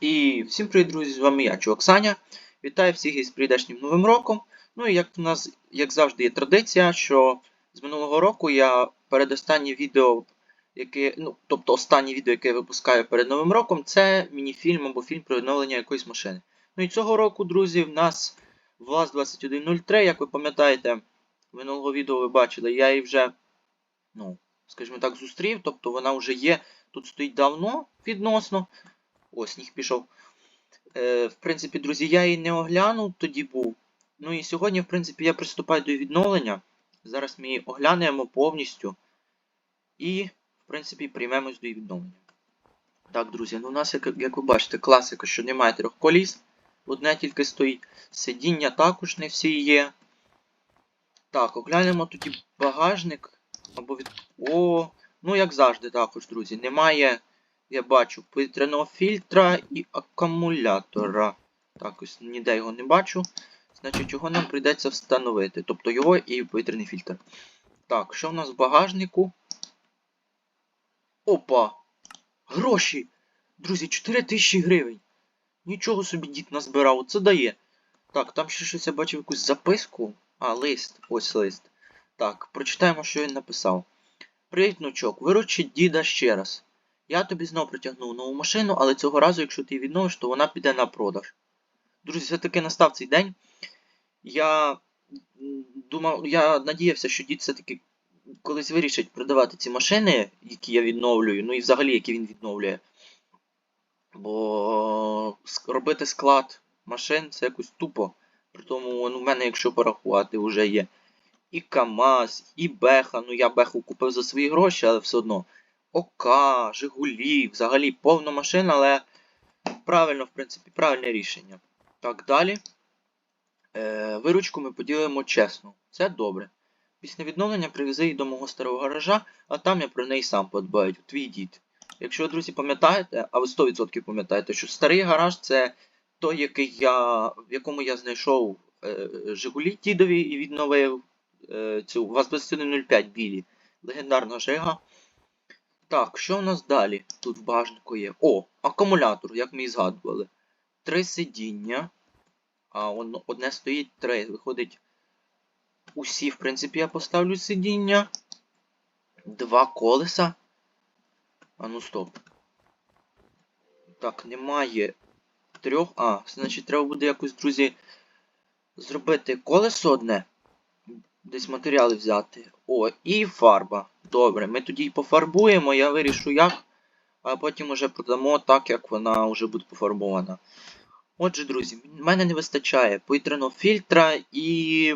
І всім привіт, друзі! З вами я, Чувак Саня. Вітаю всіх із прийдешнім новим роком. Ну і як у нас, як завжди, є традиція, що з минулого року я передостаннє відео, яке, ну, тобто останнє відео, яке я випускаю перед Новим роком, це мініфільм або фільм про відновлення якоїсь машини. Ну і цього року, друзі, в нас ВАЗ 2103, як ви пам'ятаєте, минулого відео ви бачили, я її вже, ну, скажімо так, зустрів, тобто вона вже є. Тут стоїть давно відносно. О, сніг пішов. Е, в принципі, друзі, я її не оглянув, тоді був. Ну і сьогодні, в принципі, я приступаю до відновлення. Зараз ми її оглянемо повністю. І, в принципі, приймемось до відновлення. Так, друзі, ну у нас, як, як ви бачите, класика, що немає трьох коліс. Одне тільки стоїть. Сидіння також не всі є. Так, оглянемо тоді багажник. Або від. О, ну як завжди, також, друзі. Немає я бачу повітряного фільтра і акумулятора. Так, ось ніде його не бачу. Значить, його нам прийдеться встановити. Тобто його і повітряний фільтр. Так, що в нас в багажнику? Опа! Гроші! Друзі, 4 тисячі гривень. Нічого собі дід назбирав, це дає. Так, там ще щось я бачив якусь записку. А, лист. Ось лист. Так, прочитаємо, що він написав. Привіт, внучок, виручить діда ще раз. Я тобі знов притягнув нову машину, але цього разу, якщо ти відновиш, то вона піде на продаж. Друзі, все-таки настав цей день. Я думав, я надіявся, що дід все-таки колись вирішить продавати ці машини, які я відновлюю, ну і взагалі, які він відновлює. Бо робити склад машин це якось тупо. При тому, ну, в мене, якщо порахувати, вже є і КАМАЗ, і Беха. Ну я Беху купив за свої гроші, але все одно. ОК, Жигулі, взагалі повна машина, але правильно, в принципі, правильне рішення. Так, далі. Е, виручку ми поділимо чесно. Це добре. Після відновлення привези її до мого старого гаража, а там я про неї сам подбаю, твій дід. Якщо ви, друзі, пам'ятаєте, а ви 100% пам'ятаєте, що старий гараж це той, який я, в якому я знайшов е, Жигулі дідові і відновив е, цю ВАЗ-2105 білі. Легендарного Жига. Так, що в нас далі? Тут в багажнику є. О, акумулятор, як ми і згадували. Три сидіння. А одне стоїть три. Виходить. Усі, в принципі, я поставлю сидіння. Два колеса. А ну стоп. Так, немає трьох. А, значить, треба буде якось, друзі, зробити колесо одне. Десь матеріали взяти. О, і фарба. Добре, ми тоді й пофарбуємо, я вирішу як, а потім уже продамо так, як вона вже буде пофарбована. Отже, друзі, в мене не вистачає повітряного фільтра і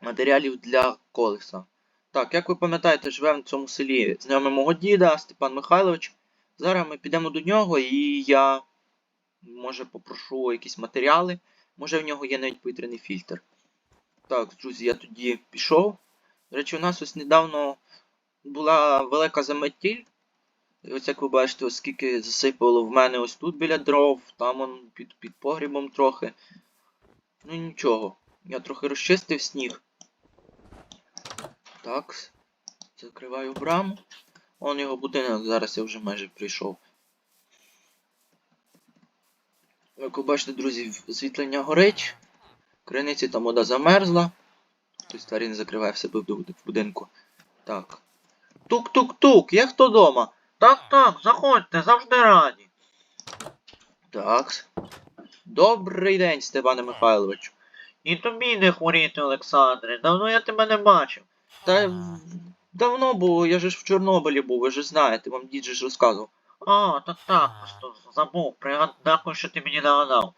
матеріалів для колеса. Так, як ви пам'ятаєте, живемо в цьому селі знайомий мого діда Степан Михайлович. Зараз ми підемо до нього і я, може, попрошу якісь матеріали. Може в нього є навіть повітряний фільтр. Так, друзі, я тоді пішов. До речі, у нас ось недавно була велика заметіль. І ось як ви бачите, ось скільки засипало в мене ось тут біля дров, там он під, під погрібом трохи. Ну нічого. Я трохи розчистив сніг. Так. Закриваю браму. Он його будинок, зараз я вже майже прийшов. Як ви бачите, друзі, освітлення горить. Криниці там вода замерзла. Хтось двері не закриває в себе в будинку. Так. Тук-тук-тук, є хто дома? Так, так, заходьте, завжди раді. Так. Добрий день, Степане Михайловичу. І тобі не хворіти, Олександре. Давно я тебе не бачив. Та давно було, я ж в Чорнобилі був, ви ж знаєте, вам дід же ж розказував. А, так так, просто забув. Пригад... Дякую, що ти мені нагадав.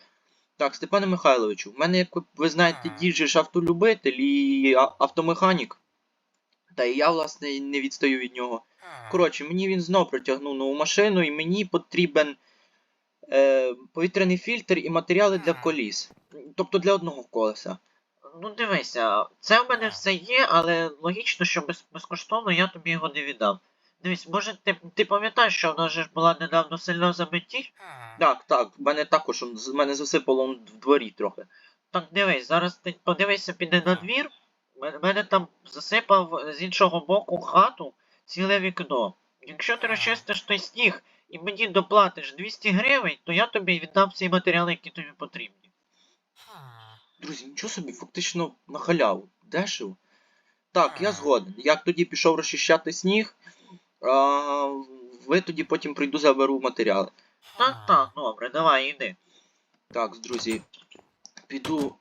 Так, Степане Михайловичу, в мене, як ви- знаєте, дід же ж автолюбитель і автомеханік. Та і я, власне, не відстаю від нього. Коротше, мені він знов протягнув нову машину, і мені потрібен е, повітряний фільтр і матеріали для коліс. Тобто для одного колеса. Ну дивися, це в мене все є, але логічно, що без, безкоштовно я тобі його не віддам. Дивись, може ти, ти пам'ятаєш, що в нас ж була недавно сильна заметіль? Так, так, в мене також з мене засипало в дворі трохи. Так дивись, зараз ти подивися, піде на двір. Мене, мене там засипав з іншого боку хату ціле вікно. Якщо ти розчистиш той сніг і мені доплатиш 200 гривень, то я тобі віддам всі матеріали, які тобі потрібні. Друзі, нічого собі, фактично на халяву. Дешево. Так, я згоден. Як тоді пішов розчищати сніг, а, ви тоді потім прийду заберу матеріали. Так, так, добре, давай, іди. Так, друзі, піду.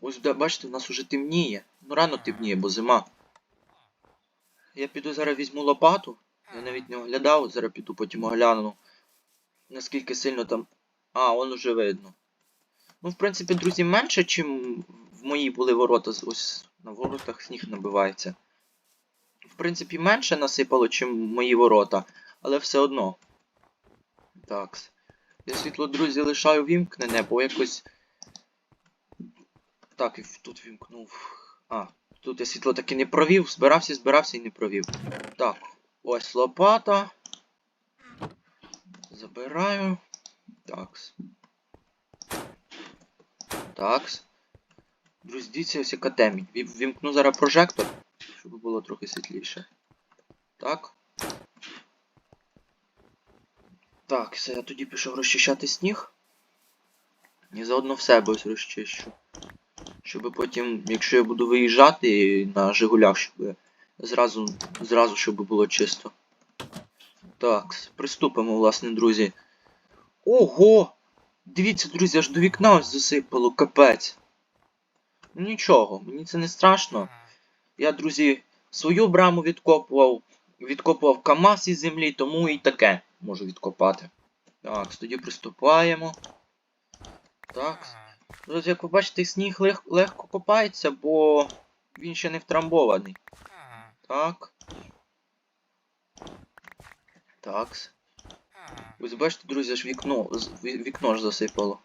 Ось де, бачите, в нас уже темніє. Ну рано темніє, бо зима. Я піду зараз візьму лопату. Я навіть не оглядав, зараз піду потім огляну. Наскільки сильно там. А, он уже видно. Ну, в принципі, друзі, менше, чим в мої були ворота. Ось на воротах сніг набивається. Принципі, менше насипало, чим мої ворота, але все одно. Так. Я світло, друзі, лишаю вімкнене, бо якось. Так, і тут вімкнув. А, тут я світло таки не провів, збирався, збирався і не провів. Так, ось лопата. Забираю. Такс. Такс. Друзі, дивіться, ось яка темінь. Вімкну зараз прожектор, щоб було трохи світліше. Так. Так, все, я тоді пішов розчищати сніг. І заодно в себе ось розчищу. Щоб потім, якщо я буду виїжджати на Жигулях, щоб зразу, зразу щоб було чисто. Так, приступимо, власне, друзі. Ого! Дивіться, друзі, аж до вікна ось засипало, капець. Ну нічого, мені це не страшно. Я, друзі, свою браму відкопував, відкопував КАМАЗ із землі, тому і таке можу відкопати. Так, тоді приступаємо. Так. Друзі, як ви бачите, сніг лег- легко копається, бо він ще не втрамбований. Так. Так. Ось бачите, друзі, аж вікно, вікно ж засипало.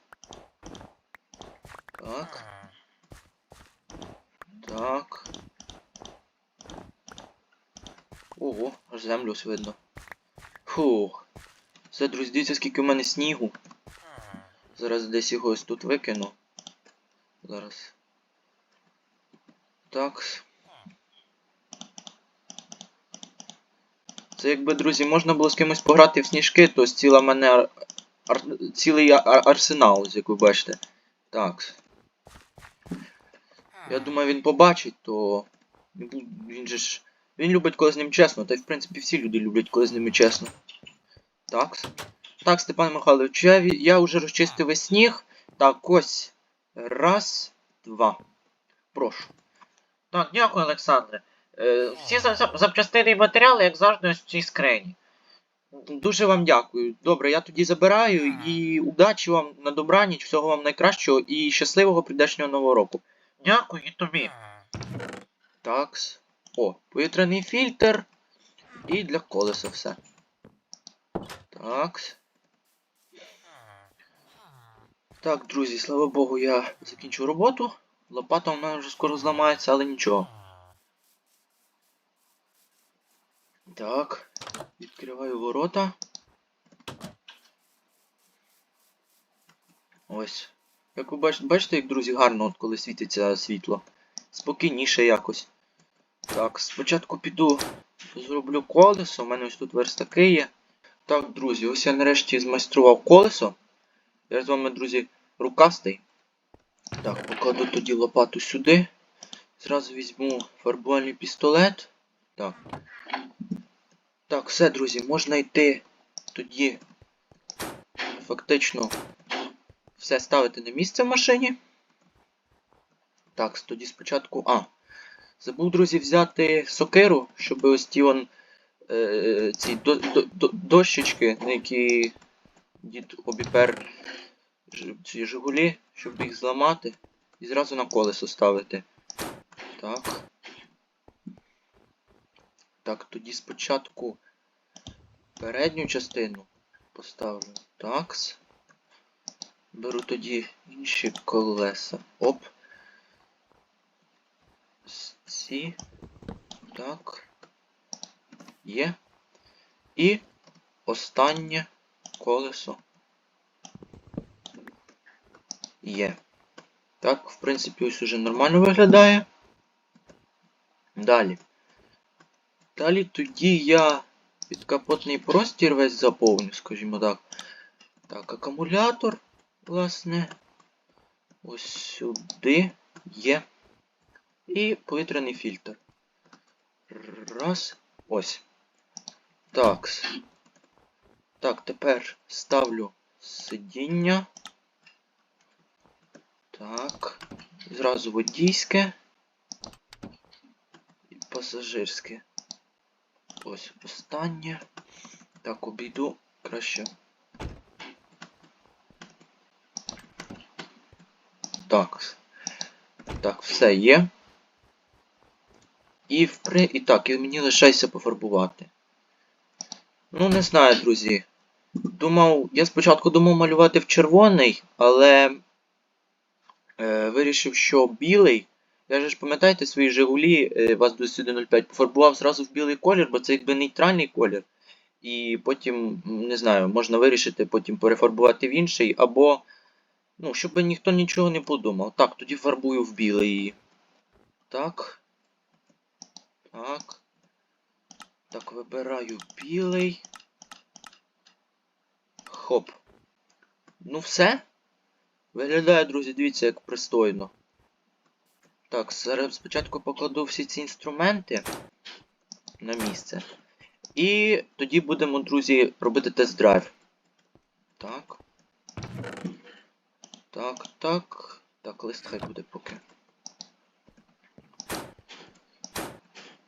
Так. Так. Ого, аж землю ось видно. Фух. Все, друзі, дивіться, скільки в мене снігу. Зараз десь його ось тут викину. Зараз. Так. Це якби, друзі, можна було з кимось пограти в сніжки, то ціла мене ар... ар- цілий а- арсенал, як ви бачите. Так. Я думаю, він побачить, то. Він же ж. Він любить, коли з ним чесно, та й в принципі всі люди люблять, коли з ними чесно. Так. Так, Степан Михайлович, я, я вже розчистив весь сніг. Так, ось. Раз, два. Прошу. Так, дякую, Олександре. Е, всі за- за- запчастини і матеріали, як завжди, ось в цій скрині. Дуже вам дякую. Добре, я тоді забираю і удачі вам на добраніч, всього вам найкращого і щасливого прийдешнього нового року. Дякую і тобі. Такс. О, повітряний фільтр. І для колеса все. Такс. Так, друзі, слава Богу, я закінчу роботу. Лопата в мене вже скоро зламається, але нічого. Так. Відкриваю ворота. Ось. Як ви бачите, бачите, як друзі, гарно, от коли світиться світло. Спокійніше якось. Так, спочатку піду зроблю колесо. У мене ось тут верстаки є. Так, друзі, ось я нарешті змайстрував колесо. Я з вами, друзі, рукастий. Так, покладу тоді лопату сюди. Зразу візьму фарбувальний пістолет. Так. Так, все, друзі, можна йти тоді фактично все ставити на місце в машині. Так, тоді спочатку. А, Забув, друзі, взяти сокиру, щоб ось ті он е, ці до, до, до, дощечки, на які дід обіпер ці жигулі, щоб їх зламати і зразу на колесо ставити. Так. Так, тоді спочатку передню частину поставлю. Такс. Беру тоді інші колеса. Оп. С- Ці. Так. Є. І останнє колесо. Є. Так, в принципі, ось уже нормально виглядає. Далі. Далі тоді я підкапотний простір весь заповню, скажімо так. Так, акумулятор, власне. Ось сюди є. І повітряний фільтр. Раз. Ось. Так. Так, тепер ставлю сидіння. Так. Зразу водійське. І пасажирське. Ось останнє. Так, обійду краще. Так. Так, все є. І впри... І так, і мені лишається пофарбувати. Ну, не знаю, друзі. Думав, я спочатку думав малювати в червоний, але е, вирішив, що білий. Я ж пам'ятаєте свої Жигулі е, ВАЗ 2105 пофарбував зразу в білий колір, бо це якби нейтральний колір. І потім, не знаю, можна вирішити потім перефарбувати в інший, або. Ну, щоб ніхто нічого не подумав. Так, тоді фарбую в білий. Так. Так. Так, вибираю білий. Хоп. Ну все. Виглядає, друзі, дивіться, як пристойно. Так, зараз спочатку покладу всі ці інструменти на місце. І тоді будемо, друзі, робити тест-драйв. Так. Так, так. Так, лист хай буде поки.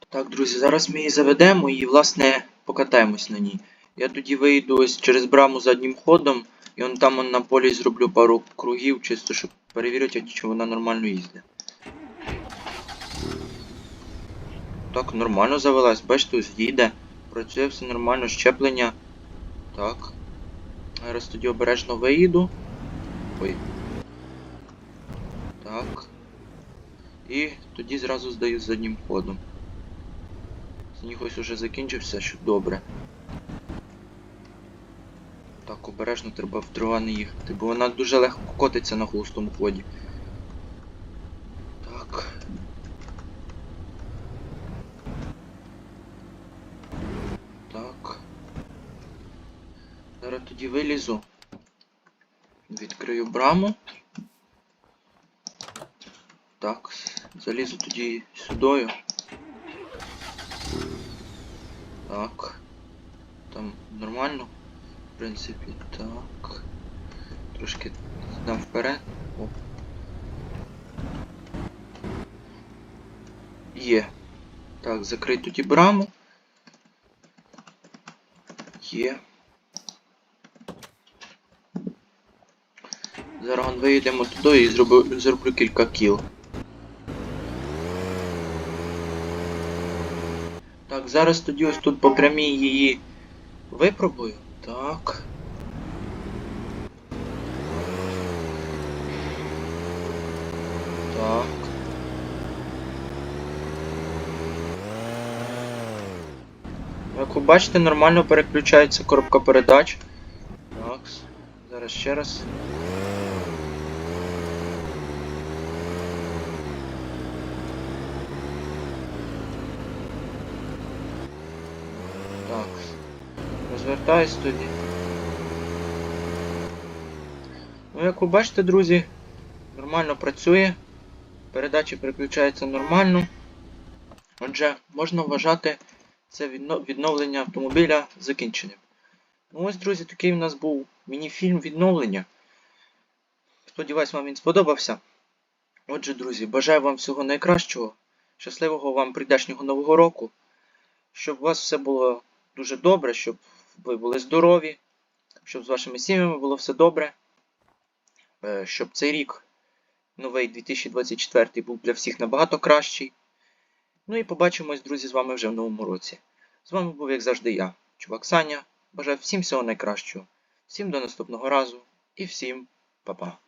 Так, друзі, зараз ми її заведемо і, власне, покатаємось на ній. Я тоді вийду ось через браму заднім ходом, і он там он на полі зроблю пару кругів, чисто щоб перевірити, чи вона нормально їздить. Так, нормально завелась, бачите, ось їде. Працює все нормально, щеплення. Так. Зараз тоді обережно виїду. Ой. Так. І тоді зразу здаю заднім ходом. Сніг ось уже закінчився, що добре. Так, обережно треба в дрова не їхати, бо вона дуже легко котиться на холостому ході. Так. Так. Зараз тоді вилізу. Відкрию браму. Так, залізу тоді сюдою. Так. Там нормально. В принципі, так. Трошки дам вперед. Оп. Є. Так, закрий тоді браму. Є. Зараз виїдемо туди і зроблю, зроблю кілька кіл. Зараз тоді ось тут по прямій її випробую. Так. Так. Як ви бачите, нормально переключається коробка передач. Так. Зараз ще раз. Так. Розвертаюсь тоді. Ну, як ви бачите, друзі, нормально працює. Передачі переключаються нормально. Отже, можна вважати це відновлення автомобіля закінченим. Ну ось, друзі, такий у нас був міні-фільм відновлення. Сподіваюсь, вам він сподобався. Отже, друзі, бажаю вам всього найкращого. Щасливого вам прийдешнього нового року. Щоб у вас все було дуже добре, щоб ви були здорові, щоб з вашими сім'ями було все добре. Е, Щоб цей рік, новий 2024, був для всіх набагато кращий. Ну і побачимось, друзі, з вами вже в новому році. З вами був, як завжди, я, Чувак Саня. Бажаю всім всього найкращого. Всім до наступного разу і всім па-па.